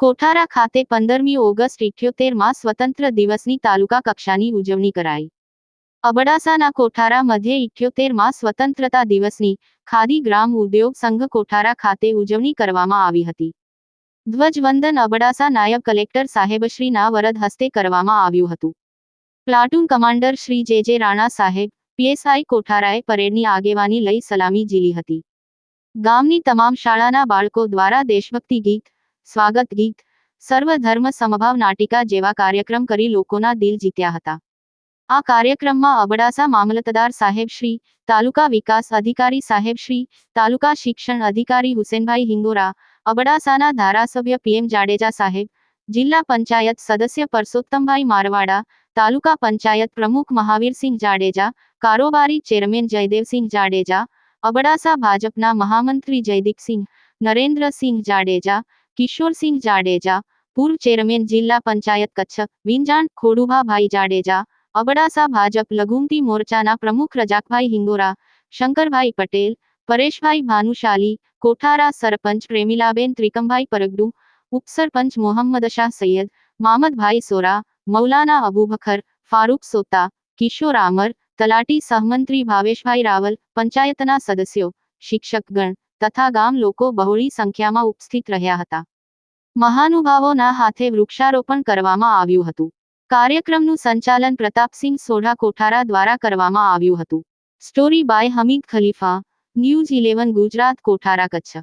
કોઠારા ખાતે પંદરમી ઓગસ્ટ ઇઠ્યોતેરમાં સ્વતંત્ર દિવસની તાલુકા કક્ષાની ઉજવણી કરાઈ. અબડાસાના કોઠારા મધ્ય ઇઠ્યોતેરમાં સ્વતંત્રતા દિવસની ખાદી ગ્રામ ઉદ્યોગ સંઘ કોઠારા ખાતે ઉજવણી કરવામાં આવી હતી. ધ્વજવંદન અબડાસા નાયબ કલેક્ટર સાહેબશ્રીના વરદ હસ્તે કરવામાં આવ્યું હતું. પ્લાટૂન કમાન્ડર શ્રી જે જે રાણા સાહેબ પીએસઆઈ કોઠારાએ પરેડની આગેવાની લઈ સલામી ઝીલી હતી. ગામની તમામ શાળાના બાળકો દ્વારા દેશભક્તિ ગીત, સ્વાગત ગીત, સર્વધર્મ સમભાવ નાટિકા જેવા કાર્યક્રમ કરી લોકોના દિલ જીત્યા હતા. આ કાર્યક્રમમાં અબડાસા મામલતદાર સાહેબ શ્રી, તાલુકા વિકાસ અધિકારી સાહેબ શ્રી, તાલુકા શિક્ષણ અધિકારી હુસેનભાઈ હિંગોરા, અબડાસાના ધારાસભ્ય પીએમ જાડેજા સાહેબ, જિલ્લા પંચાયત સદસ્ય પરસોત્તમભાઈ મારવાડા તાલુકા પંચાયત પ્રમુખ મહાવીરસિંહ જાડેજા કારોબારી ચેરમેન જયદેવસિંહ જાડેજા અબડાસા ભાજપના મહામંત્રી જયદીપસિંહ નરેન્દ્રસિંહ જાડેજા કિશોરસિંહ જાડેજા પૂર્વ ચેરમેન જિલ્લા પંચાયત કચ્છ વિંજાણ ખોડુભાભાઈ જાડેજા અબડાસા ભાજપ લઘુમતી મોરચાના પ્રમુખ રજાકભાઈ હિંગોરા શંકરભાઈ પટેલ પરેશભાઈ ભાનુશાલી કોઠારા સરપંચ પ્રેમિલાબેન ત્રિકમભાઈ પરગડુ ઉપસરપંચ મોહમ્મદ શાહ સૈયદ મામદભાઈ સોરા મૌલાના અબુબખર ફારૂક સોતા, કિશોર આમર, તલાટી સહમંત્રી ભાવેશભાઈ રાવલ, પંચાયતના સદસ્યો, શિક્ષકગણ તથા ગામ લોકો બહોળી સંખ્યામાં ઉપસ્થિત રહ્યા હતા. મહાનુભાવોના હાથે વૃક્ષારોપણ કરવામાં આવ્યું હતું. કાર્યક્રમનું સંચાલન પ્રતાપસિંહ સોઢા કોઠારા દ્વારા કરવામાં આવ્યું હતું. Story by Hamid Khalifa, news eleven Gujarat, Kothara, Kutch.